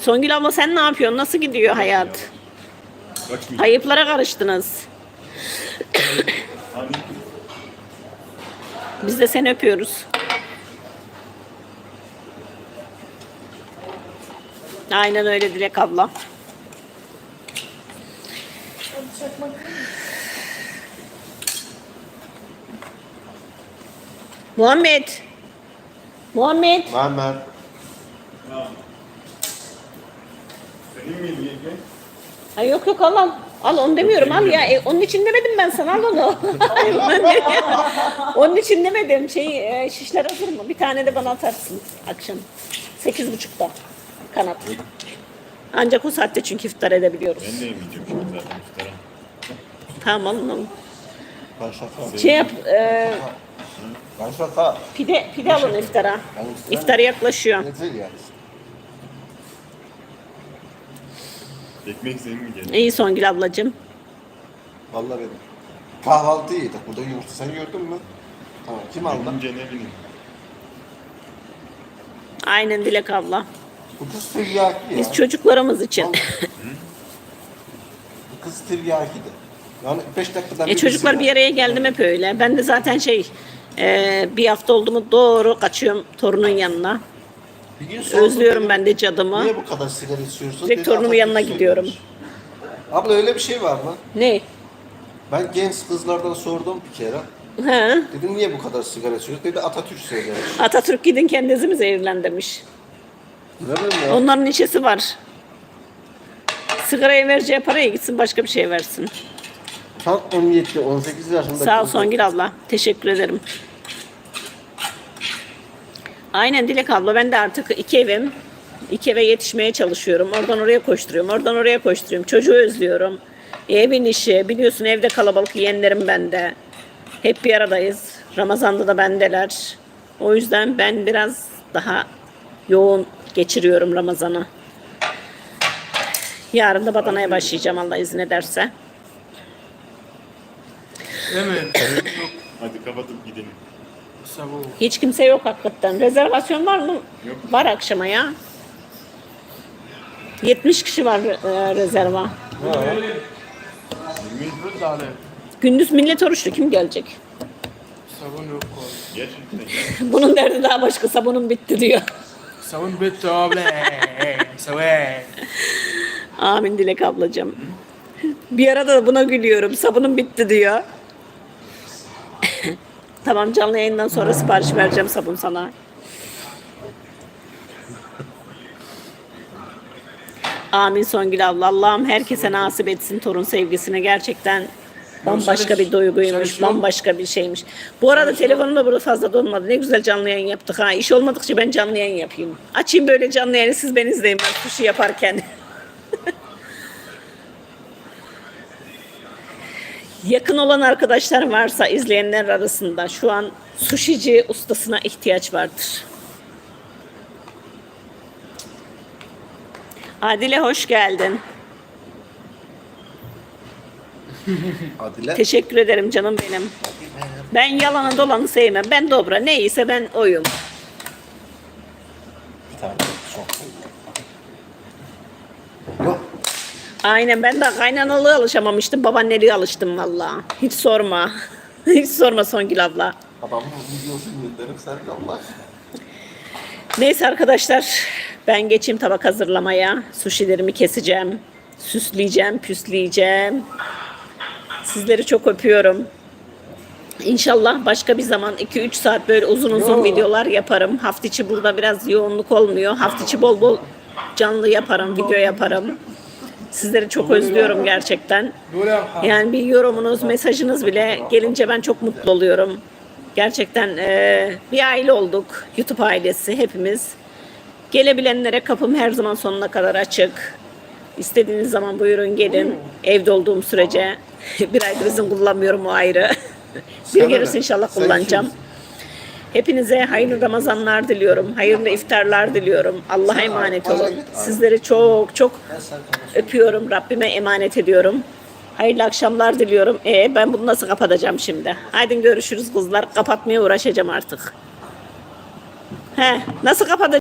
Songül abla sen ne yapıyorsun? Nasıl gidiyor hayat? Kaçmıyor. Ayıplara karıştınız. Biz de seni öpüyoruz. Aynen öyle Dilek abla. Muhammed. Muhammed. Muhammed. Yenge? Ay yok yok al al. Al onu demiyorum al ya. E, onun için demedim ben sana al onu. onun için demedim. Şey e, şişler hazır mı? Bir tane de bana atarsın akşam. Sekiz buçukta kanat. Ancak o saatte çünkü iftar edebiliyoruz. Ben de yemeyeceğim şimdi zaten iftara. Tamam alın alın. Şaka. Şey yap, e, şaka. pide, pide alın iftara. İftar yaklaşıyor. Nedir ya? Ekmek senin mi geldi? İyi Songül ablacığım. Vallahi benim. Kahvaltı yedik. Burada yumurta sen gördün mü? Tamam. Kim aldı? Önce ne bileyim. Aynen Dilek abla. Bu kız tiryaki ya. Biz çocuklarımız için. Bu kız tiryakidir. Yani 5 dakikadan E çocuklar bir araya geldim hep öyle. Ben de zaten şey e, bir hafta oldu mu doğru kaçıyorum torunun yanına. Bir gün sordum Özlüyorum dedim, ben de cadımı. Niye bu kadar sigara içiyorsun? Direkt Dedi, torunumun Atatürk yanına gidiyorum. Abla öyle bir şey var mı? Ne? Ben genç kızlardan sordum bir kere. Ha? Dedim niye bu kadar sigara içiyorsun? Dedi Atatürk söylemiş. Atatürk gidin kendinizi mi zehirlen demiş. Ne bileyim ya. Onların işesi var. Sigaraya vereceği paraya gitsin başka bir şey versin. Tam 17, 18 yaşında. Sağ ol Songül abla. Teşekkür ederim. Aynen Dilek abla ben de artık iki evim. iki eve yetişmeye çalışıyorum. Oradan oraya koşturuyorum. Oradan oraya koşturuyorum. Çocuğu özlüyorum. Evin işi. Biliyorsun evde kalabalık yeğenlerim bende. Hep bir aradayız. Ramazan'da da bendeler. O yüzden ben biraz daha yoğun geçiriyorum Ramazan'ı. Yarın da badanaya başlayacağım Allah izin ederse. Mi? Hadi kapatıp gidelim. Sabah. Hiç kimse yok hakikaten. Rezervasyon var mı? Yok. Var akşama ya. 70 kişi var e, rezerva. Dur dale. Gündüz millet oruçlu kim gelecek? Sabun yok. Gerçekten. Bunun derdi daha başka sabunun bitti diyor. Sabun bitti abla. Sabun. Amin Dilek ablacığım. Bir arada da buna gülüyorum. Sabunun bitti diyor. Tamam canlı yayından sonra sipariş vereceğim sabun sana. Amin Songül abla. Allah'ım herkese nasip etsin torun sevgisini. Gerçekten bambaşka bir duyguymuş. Bambaşka bir şeymiş. Bu arada telefonum da burada fazla donmadı. Ne güzel canlı yayın yaptık ha. İş olmadıkça ben canlı yayın yapayım. Açayım böyle canlı yayını siz beni izleyin ben kuşu yaparken. Yakın olan arkadaşlar varsa izleyenler arasında şu an sushici ustasına ihtiyaç vardır. Adile hoş geldin. Adile. Teşekkür ederim canım benim. Ben yalanı dolanı sevmem. Ben dobra. Neyse ben oyum. Bir tane son. Aynen ben de kaynanalığa alışamamıştım. Babaanneliğe alıştım valla. Hiç sorma. Hiç sorma Songül abla. Adamın videosunu gönderim sen de Allah. aşkına. Neyse arkadaşlar ben geçeyim tabak hazırlamaya. Sushilerimi keseceğim. Süsleyeceğim, püsleyeceğim. Sizleri çok öpüyorum. İnşallah başka bir zaman 2-3 saat böyle uzun uzun Yo. videolar yaparım. Hafta içi burada biraz yoğunluk olmuyor. Hafta içi bol bol canlı yaparım, video yaparım. Sizleri çok özlüyorum gerçekten. Yani bir yorumunuz, mesajınız bile gelince ben çok mutlu oluyorum. Gerçekten eee, bir aile olduk. YouTube ailesi hepimiz. Gelebilenlere kapım her zaman sonuna kadar açık. İstediğiniz zaman buyurun gelin. Evde olduğum sürece. bir aydır izin kullanmıyorum o ayrı. bir gelirse inşallah kullanacağım. Hepinize hayırlı Ramazanlar diliyorum. Hayırlı iftarlar diliyorum. Allah'a emanet olun. Sizleri çok çok öpüyorum. Rabbime emanet ediyorum. Hayırlı akşamlar diliyorum. E ben bunu nasıl kapatacağım şimdi? Haydi görüşürüz kızlar. Kapatmaya uğraşacağım artık. He, nasıl kapatacağım?